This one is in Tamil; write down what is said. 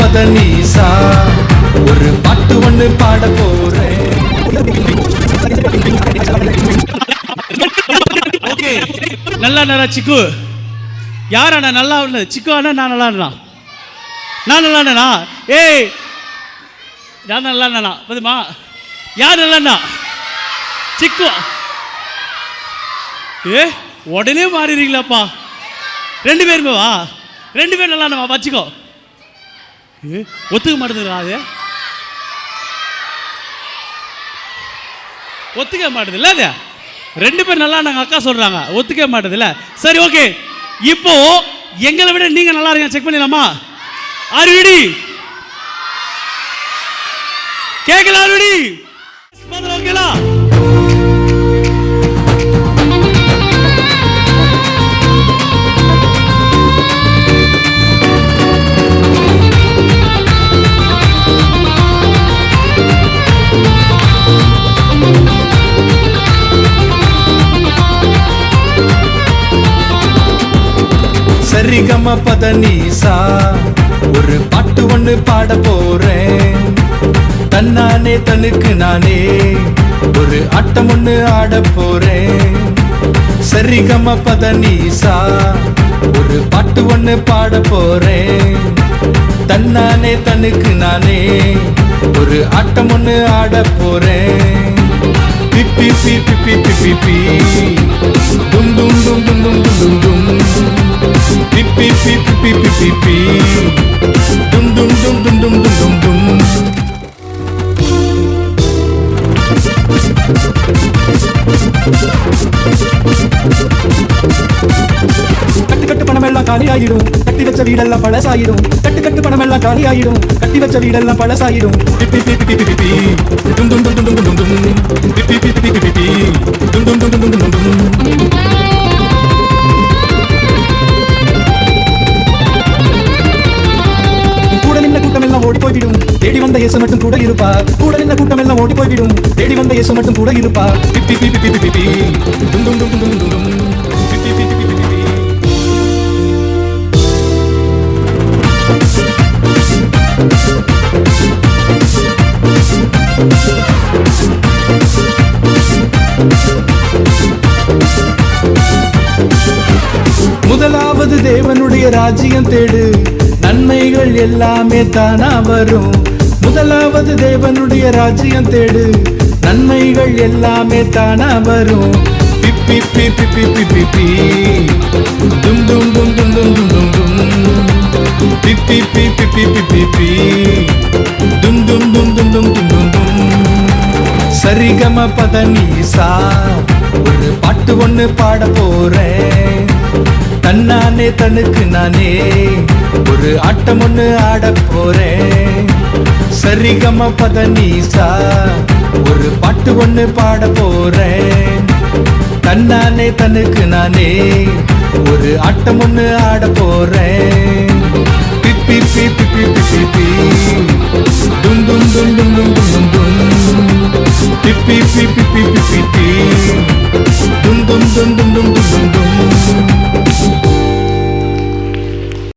பதனீசா ஒரு பாட்டு ஒண்ணு பாட போறேன். ஓகே. நல்லா நேரா சிக்கு. யார் அண்ணா நல்லா இல்லை சிக்கு அண்ணா நான் நல்லா நான் நல்லா அண்ணா ஏய் நான் நல்லா அண்ணா போதுமா? யார் நல்லா அண்ணா சிக்கு. ஏ உடனே மாறிடுறீங்களாப்பா. ரெண்டு பேருமே வா ரெண்டு பேரும் நல்லா வச்சுக்கோ. ஒத்துக்க மாட்டேங்குதுடா அது ஒத்துக்க மாட்டேதுல்ல அது ரெண்டு பேர் நல்லா நாங்கள் அக்கா சொல்றாங்க. ஒத்துக்க மாட்டேதுல்ல சரி ஓகே. இப்போ எங்களை விட நீங்க நல்லா இருக்கீங்க. செக் பண்ணிடலாமா? அருவிடி கேட்கல அருவிடி சரிகம பதனீசா ஒரு பாட்டு ஒண்ணு பாட போறேன். தன்னானே தனுக்கு நானே. ஒரு ஆட்டம் ஒண்ணு ஆட போறேன். சரிகம பதனீசா ஒரு பாட்டு ஒண்ணு பாட போறேன். தன்னானே தனுக்கு நானே. ஒரு ஆட்டம் ஒண்ணு ஆட போறேன். பிப்பி பிப்பி பிப்பி பிப்பி கட்டு கட்டு பணம் எல்லாம் காலி ஆயிடும் கட்டி வச்ச வீடெல்லாம் பழசாயிடும் கட்டு கட்டு பணம் எல்லாம் காலி ஆயிடும் கட்டி வச்ச வீடெல்லாம் பழசாயிடும் பிப்பி பிப்பி பிப்பி பிப்பி டும் டும் டும் டும் டும் டும் டும் பிப்பி பிப்பி பிப்பி பிப்பி டும் டும் டும் டும் டும் டும் டும் தேடி வந்த இயேசு மட்டும் கூட இருப்பார் கூட நின்ற கூட்டம் எல்லாம் ஓடி போய்விடும் தேடி வந்த இயேசு மட்டும் கூட இருப்பார் பிப்பி பிப்பி பிப்பி பிப்பி டும் டும் டும் டும் டும் டும் பிப்பி பிப்பி பிப்பி பிப்பி முதலாவது தேவனுடைய ராஜ்யம் தேடு நன்மைகள் எல்லாமே தானா வரும் முதலாவது தேவனுடைய ராஜ்யம் தேடு நன்மைகள் எல்லாமே தானா வரும் பிப்பி பிப்பி பிப்பி பிப்பி தும் தும் தும் தும் தும் தும் தும் டும் பிப்பி பிப்பி பிப்பி பிப்பி தும் தும் தும் தும் தும் தும் தும் தும் சரிகம பதனீசா ஒரு பாட்டு ஒன்று பாட போறேன் தன்னானே தனுக்கு நானே ஒரு ஆட்டம் ஒன்று ஆட போறேன் சரிகம பதனீசா ஒரு பாட்டு ஒண்ணு பாட போறேன். தன்னானே தனுக்கு நானே ஒரு ஆட்டம் ஒண்ணு ஆட போறேன்.